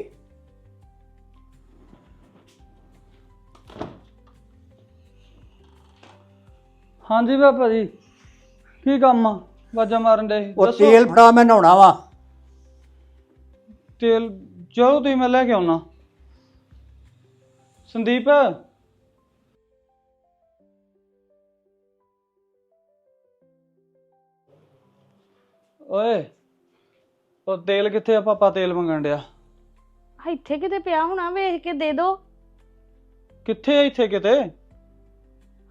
ਹਾਂਜੀ ਪਾਪਾ ਜੀ ਕੀ ਕੰਮ ਆ? ਵਾਜਾ ਮਾਰਨ ਦੇ। ਉਹ ਤੇਲ ਫੜਾ ਮੈਂ ਨਹਾਉਣਾ ਵਾ। ਤੇਲ ਚਲੋ ਤੁਸੀਂ ਮੈਂ ਲੈ ਕੇ ਆਉਣਾ। ਸੰਦੀਪ। ਓਏ ਉਹ ਤੇਲ ਕਿੱਥੇ ਆ? ਪਾਪਾ ਤੇਲ ਮੰਗਣ ਡਿਆ। ਇੱਥੇ ਕਿਤੇ ਪਿਆ ਹੋਣਾ ਵੇਖ ਕੇ ਦੇ ਦੋ। ਕਿੱਥੇ ਆ ਇੱਥੇ ਕਿਤੇ?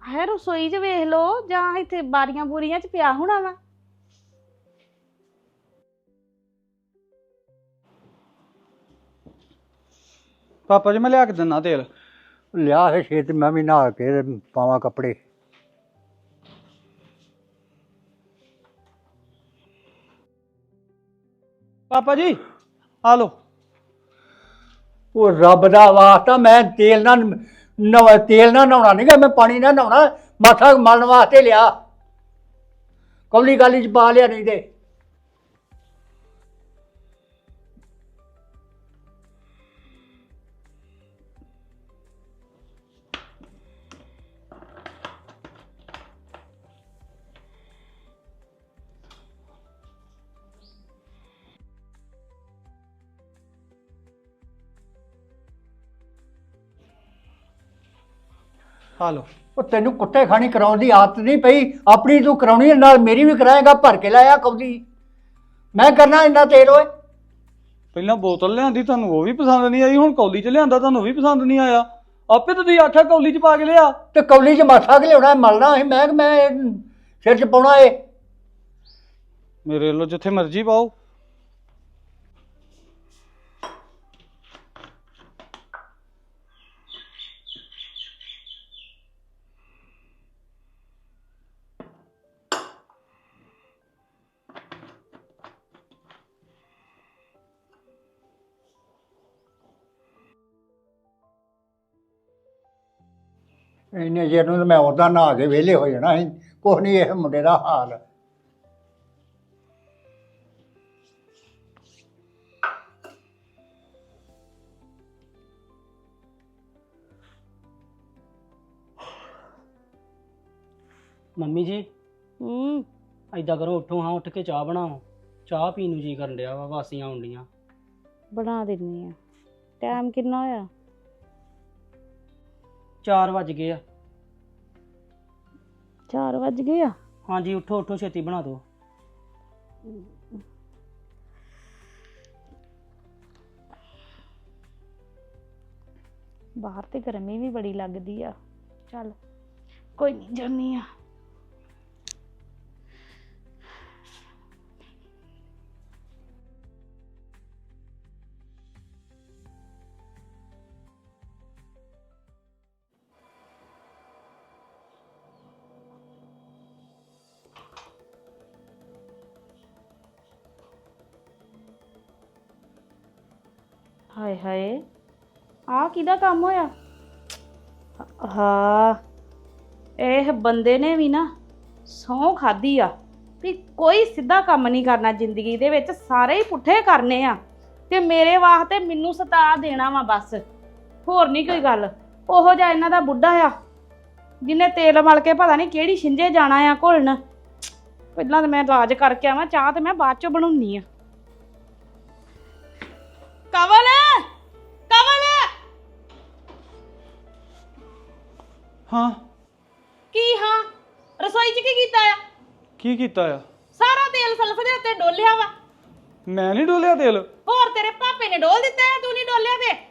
ਹੈ ਰਸੋਈ 'ਚ ਵੇਖ ਲਓ ਜਾਂ ਇੱਥੇ ਬਾਰੀਆਂ ਬੂਰੀਆਂ 'ਚ ਪਿਆ ਹੋਣਾ ਵਾ। ਪਾਪਾ ਜੀ ਮੈਂ ਲਿਆ ਕੇ ਦਿੰਦਾ ਤੇਲ। ਲਿਆ ਹੈ ਛੇਤ ਮੈਂ ਵੀ ਨਹਾ ਕੇ ਤੇ ਪਾਵਾਂ ਕੱਪੜੇ। ਪਾਪਾ ਜੀ ਆ ਲੋ ਉਹ ਰੱਬ ਦਾ ਵਾਸਤਾ ਮੈਂ ਤੇਲ ਨਾਲ ਨਵਾ ਤੇਲ ਨਾਲ ਨਹਾਉਣਾ ਨਹੀਂਗਾ ਮੈਂ ਪਾਣੀ ਨਾਲ ਨਹਾਉਣਾ ਮਾਥਾ ਮਲਣ ਵਾਸਤੇ ਲਿਆ। ਕੌਲੀ ਗਾਲੀ ਚ ਪਾ ਲਿਆ ਨਹੀਂ ਤੇ। ਆ ਲੋ ਉਹ ਤੈਨੂੰ ਕੁੱਤੇ ਖਾਣੀ ਕਰਾਉਣ ਦੀ ਆਦਤ ਨਹੀਂ ਪਈ। ਆਪਣੀ ਤੂੰ ਕਰਾਉਣੀ ਹੈ, ਨਾਲ ਮੇਰੀ ਵੀ ਕਰਾਏਗਾ ਭਰ ਕੇ ਲਾਇਆ ਕੌਲੀ ਮੈਂ ਕਰਨਾ ਇੰਨਾ ਤੇਲ ਓਏ। ਪਹਿਲਾਂ ਬੋਤਲ ਲਿਆਂਦੀ ਤੁਹਾਨੂੰ ਉਹ ਵੀ ਪਸੰਦ ਨਹੀਂ ਆਈ। ਹੁਣ ਕੌਲੀ 'ਚ ਲਿਆਂਦਾ ਤੁਹਾਨੂੰ ਉਹ ਵੀ ਪਸੰਦ ਨਹੀਂ ਆਇਆ। ਆਪੇ ਤਾਂ ਤੁਸੀਂ ਆਖਿਆ ਕੌਲੀ 'ਚ ਪਾ ਕੇ ਲਿਆ। ਤੇ ਕੌਲੀ ਚ ਮਾਥਾ ਕਿ ਲਿਆਉਣਾ ਮਲਣਾ ਸੀ ਮੈਂ ਮੈਂ ਇਹ ਸਿਰ ਚ ਪਾਉਣਾ ਏ ਮੇਰੇ ਵੱਲੋਂ ਜਿੱਥੇ ਮਰਜ਼ੀ ਪਾਓ। ਇੰਨੇ ਚਿਰ ਨੂੰ ਤਾਂ ਮੈਂ ਉਦਾਂ ਨਹਾ ਕੇ ਵਿਹਲੇ ਹੋ ਜਾਣਾ ਸੀ। ਕੁਛ ਨਹੀਂ ਇਹ ਮੁੰਡੇ ਦਾ ਹਾਲ। ਮੰਮੀ ਜੀ ਹੂੰ। ਐਦਾਂ ਕਰੋ ਉੱਠੋ ਹਾਂ ਉੱਠ ਕੇ ਚਾਹ ਬਣਾਓ। ਚਾਹ ਪੀਣ ਨੂੰ ਜੀ ਕਰਨ ਡਿਆ ਵਾ ਵਾਸੀਆਂ ਆਉਂਦੀਆਂ ਬਣਾ ਦਿੰਨੀ ਆ। ਟਾਈਮ ਕਿੰਨਾ ਹੋਇਆ? 4 ਵੱਜ ਗਏ ਆ। 4 ਵੱਜ ਗਏ ਆ? ਹਾਂਜੀ ਉੱਠੋ ਉੱਠੋ ਛੇਤੀ ਬਣਾ ਦਿਓ। ਬਾਹਰ ਤੇ ਗਰਮੀ ਵੀ ਬੜੀ ਲੱਗਦੀ ਆ। ਚੱਲ ਕੋਈ ਨਹੀਂ ਜਾਨੀ ਆ। ਹਾਏ। ਹਾਏ ਆ ਕਿਹਦਾ ਕੰਮ ਹੋਇਆ? ਹਾਂ ਇਹ ਬੰਦੇ ਨੇ ਵੀ ਨਾ ਸਹੁੰ ਖਾਦੀ ਆ ਵੀ ਕੋਈ ਸਿੱਧਾ ਕੰਮ ਨਹੀਂ ਕਰਨਾ ਜ਼ਿੰਦਗੀ ਦੇ ਵਿੱਚ ਸਾਰੇ ਹੀ ਪੁੱਠੇ ਕਰਨੇ ਆ। ਤੇ ਮੇਰੇ ਵਾਸਤੇ ਮੈਨੂੰ ਸਤਾ ਦੇਣਾ ਵਾ ਬਸ। ਹੋਰ ਨਹੀਂ ਕੋਈ ਗੱਲ ਉਹੋ ਜਿਹਾ ਇਹਨਾਂ ਦਾ ਬੁੱਢਾ ਆ ਜਿਹਨੇ ਤੇਲ ਮਲ ਕੇ ਪਤਾ ਨਹੀਂ ਕਿਹੜੀ ਛਿੰਝੇ ਜਾਣਾ ਆ ਘੁਲਣ। ਪਹਿਲਾਂ ਤਾਂ ਮੈਂ ਇਲਾਜ ਕਰਕੇ ਆਵਾਂ ਚਾਹ ਤੇ ਮੈਂ ਬਾਅਦ ਚੋਂ ਬਣਾਉਣੀ ਆ। ਕਵਲ! ਹਾਂ। ਕੀ ਹਾਂ? ਰਸੋਈ 'ਚ ਕੀ ਕੀਤਾ ਆ? ਕੀ ਕੀਤਾ ਆ? ਸਾਰਾ ਤੇਲ ਸਲਫ ਦੇ ਉੱਤੇ ਡੋਲਿਆ ਵਾ। ਮੈਂ ਨਹੀਂ ਡੋਲਿਆ ਤੇਲ। ਹੋਰ ਤੇਰੇ ਪਾਪੇ ਨੇ ਡੋਲ ਦਿੱਤਾ ਹੈ ਤੂੰ ਨਹੀਂ ਡੋਲਿਆ ਤੇ।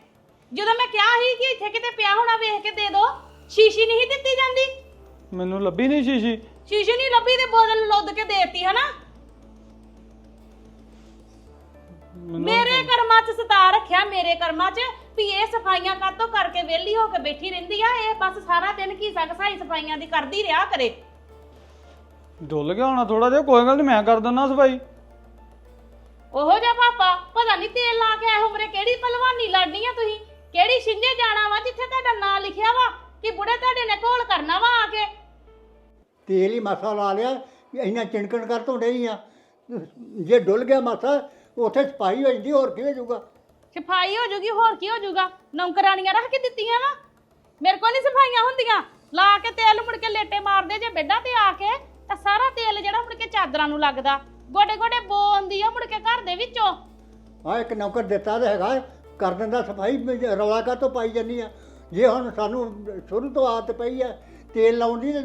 ਜਦੋਂ ਮੈਂ ਕਿਹਾ ਸੀ ਕਿ ਇੱਥੇ ਕਿਤੇ ਪਿਆ ਹੋਣਾ ਵੇਖ ਕੇ ਦੇ ਦੋ। ਸ਼ੀਸ਼ੀ ਨਹੀਂ ਦਿੱਤੀ ਜਾਂਦੀ। ਮੈਨੂੰ ਲੱਭੀ ਨਹੀਂ ਸ਼ੀਸ਼ੀ। ਸ਼ੀਸ਼ੀ ਨਹੀਂ ਲੱਭੀ ਤੇ ਬੋਤਲ ਲੁੱਦ ਕੇ ਦੇਤੀ ਹਨਾ? ਮੈਨੂੰ- ਮੇਰੇ ਕਰਮਾਂ 'ਚ ਸਤਾ ਰੱਖਿਆ ਮੇਰੇ ਕਰਮਾਂ 'ਚ। ਵੀ ਇਹ ਸਫਾਈਆਂ ਕਾਤੋਂ ਕਰਕੇ ਵਿਹਲੀ ਹੋ ਕੇ ਬੈਠੀ ਰਹਿੰਦੀ ਆ? ਇਹ ਬਸ ਸਾਰਾ ਦਿਨ ਕੀ ਸਗਸਾਈ ਸਫਾਈਆਂ ਦੀ ਕਰਦੀ ਰਿਹਾ ਕਰੇ? ਡੁੱਲ ਗਿਆ ਹੋਣਾ ਥੋੜਾ ਜਿਹਾ ਕੋਈ ਗੱਲ ਨਹੀਂ ਮੈਂ ਕਰ ਦਿੰਦਾ ਸਫ਼ਾਈ। ਉਹੋ ਜਿਹਾ ਪਾਪਾ ਪਤਾ ਨਹੀਂ ਤੇਲ ਲਾ ਕੇ ਆਏ ਉਮਰੇ ਕਿਹੜੀ ਭਲਵਾਨੀ ਲੜਨੀ ਆ ਤੁਸੀਂ? ਕਿਹੜੀ ਛਿੰਝੇ ਜਾਣਾ ਵਾ ਜਿੱਥੇ ਤੁਹਾਡਾ ਨਾਂ ਲਿਖਿਆ ਵਾ? ਕਿ ਬੁੜੇ ਤੁਹਾਡੇ ਨੇ ਘੋਲ ਕਰਨਾ ਵਾ ਆ ਕੇ? ਤੇਲ ਹੀ ਮਾਸਾ ਲਾ ਲਿਆ ਇੰਨਾ ਚਿਣਕਣ ਕਰ ਤੋਂ ਡਈ ਆ। ਜੇ ਡੁੱਲ ਗਿਆ ਮਾਸਾ ਉੱਥੇ ਸਪਾਈ ਹੋ ਜਾਂਦੀ ਹੋਰ ਕੀ ਹੋ ਜਾਊਗਾ? ਸਫ਼ਾਈ ਹੋ ਜੂਗੀ ਹੋਰ ਕੀ ਹੋ ਜੂਗਾ? ਨੌਕਰਾਨੀਆਂ ਰੱਖ ਕੇ ਦਿੱਤੀਆਂ ਵਾ। ਮੇਰੇ ਕੋਲ ਨਹੀਂ ਸਫਾਈਆਂ ਹੁੰਦੀਆਂ। ਲਾ ਕੇ ਤੇਲ ਮੁੜ ਕੇ ਲੇਟੇ ਮਾਰਦੇ ਜੇ ਬੈੱਡਾਂ ਤੇ ਆ ਕੇ ਤਾਂ ਸਾਰਾ ਤੇਲ ਜਿਹੜਾ ਮੁੜ ਕੇ ਚਾਦਰਾਂ ਨੂੰ ਲੱਗਦਾ। ਗੋਡੇ ਗੋਡੇ ਬੋ ਆਉਂਦੀ ਆ ਮੁੜ ਕੇ ਘਰ ਦੇ ਵਿੱਚੋਂ। ਆ ਇੱਕ ਨੌਕਰ ਦਿੱਤਾ ਤਾਂ ਹੈਗਾ। ਕਰ ਦਿੰਦਾ ਸਫ਼ਾਈ ਰੌਲਾ ਕਾ ਤੋਂ ਪਾਈ ਜਾਂਦੀ ਆ? ਜੇ ਹੁਣ ਸਾਨੂੰ ਸ਼ੁਰੂ ਤੋਂ ਆਦਤ ਪਈ ਆ ਤੇਲ ਲਾਉਣ ਦੀ ਤੇ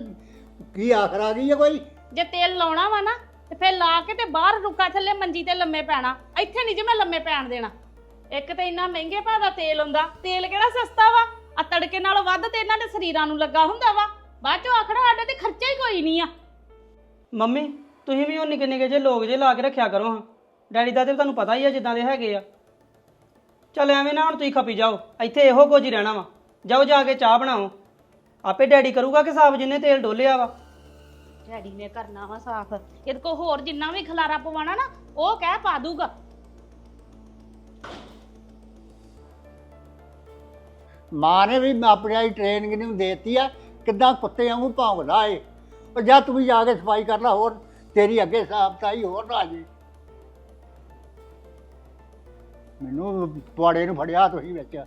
ਕੀ ਆਖਰ ਆ ਗਈ ਆ ਕੋਈ? ਜੇ ਤੇਲ ਲਾਉਣਾ ਵਾ ਨਾ ਤੇ ਫਿਰ ਲਾ ਕੇ ਤੇ ਬਾਹਰ ਰੁੱਕਾ ਥੱਲੇ ਮੰਜੀ ਤੇ ਲੰਮੇ ਪੈਣਾ। ਇੱਥੇ ਨਹੀਂ ਜੇ ਮੈਂ ਲੰਮੇ ਪੈਣ ਦੇਣਾ। ਇੱਕ ਤੇ ਇੰਨਾ ਮਹਿੰਗੇ ਭਾਅ ਦਾ ਤੇਲ ਹੁੰਦਾ ਤੇਲ ਕਿਹੜਾ ਸਸਤਾ ਵਾ? ਆ ਤੜਕੇ ਨਾਲੋਂ ਵੱਧ ਤੇ ਇਹਨਾਂ ਦੇ ਸਰੀਰਾਂ ਨੂੰ ਲੱਗਾ ਹੁੰਦਾ ਵਾ। ਬਾਅਦ ਚੋਂ ਆਖਣਾ ਸਾਡੇ ਤੇ ਖਰਚਾ ਹੀ ਕੋਈ ਨਹੀਂ ਆ। ਮੰਮੀ ਤੁਸੀਂ ਵੀ ਉਹ ਨਿੱਕੇ ਨਿੱਕੇ ਜੇ ਲੋਕ ਜੇ ਲਾ ਕੇ ਰੱਖਿਆ ਕਰੋ ਹਾਂ। ਡੈਡੀ ਦਾ ਤੇ ਤੁਹਾਨੂੰ ਪਤਾ ਹੀ ਆ ਜਿੱਦਾਂ ਦੇ ਹੈਗੇ ਆ। ਚੱਲ ਐਵੇਂ ਨਾ ਹੁਣ ਤੁਸੀਂ ਖਪੀ ਜਾਓ ਇੱਥੇ ਇਹੋ ਕੁਝ ਹੀ ਰਹਿਣਾ ਵਾ। ਜਾਓ ਜਾ ਕੇ ਚਾਹ ਬਣਾਓ। ਆਪੇ ਡੈਡੀ ਕਰੂਗਾ ਕਿ ਸਾਬ ਜਿੰਨੇ ਤੇਲ ਡੋਲਿਆ ਵਾ। ਡੈਡੀ ਨੇ ਕਰਨਾ ਵਾ ਸਾਫ਼। ਇਹਦੇ ਕੋ ਹੋਰ ਜਿੰਨਾ ਵੀ ਖਲਾਰਾ ਪਵਾਣਾ ਨਾ ਉਹ ਕਹਿ ਪਾ ਦੂਗਾ। ਮਾਂ ਨੇ ਵੀ ਆਪਣੀ ਆਈ ਟ੍ਰੇਨਿੰਗ ਨੂੰ ਦੇਤੀ ਆ, ਕਿੱਦਾਂ ਕੁੱਤੇ ਵਾਂਗੂ ਭੌਂਕਦਾ ਏ। ਪਰ ਜਾ ਤੂੰ ਵੀ ਜਾ ਕੇ ਸਫ਼ਾਈ ਕਰ ਲੈ ਹੋਰ, ਤੇਰੀ ਅੱਗੇ ਸਾਫਤਾਈ ਹੋਰ ਨਾ ਜੀ। ਮੈਨੂੰ ਪੁਆੜੇ ਨੂੰ ਫੜਿਆ ਤੁਸੀਂ ਵਿੱਚ।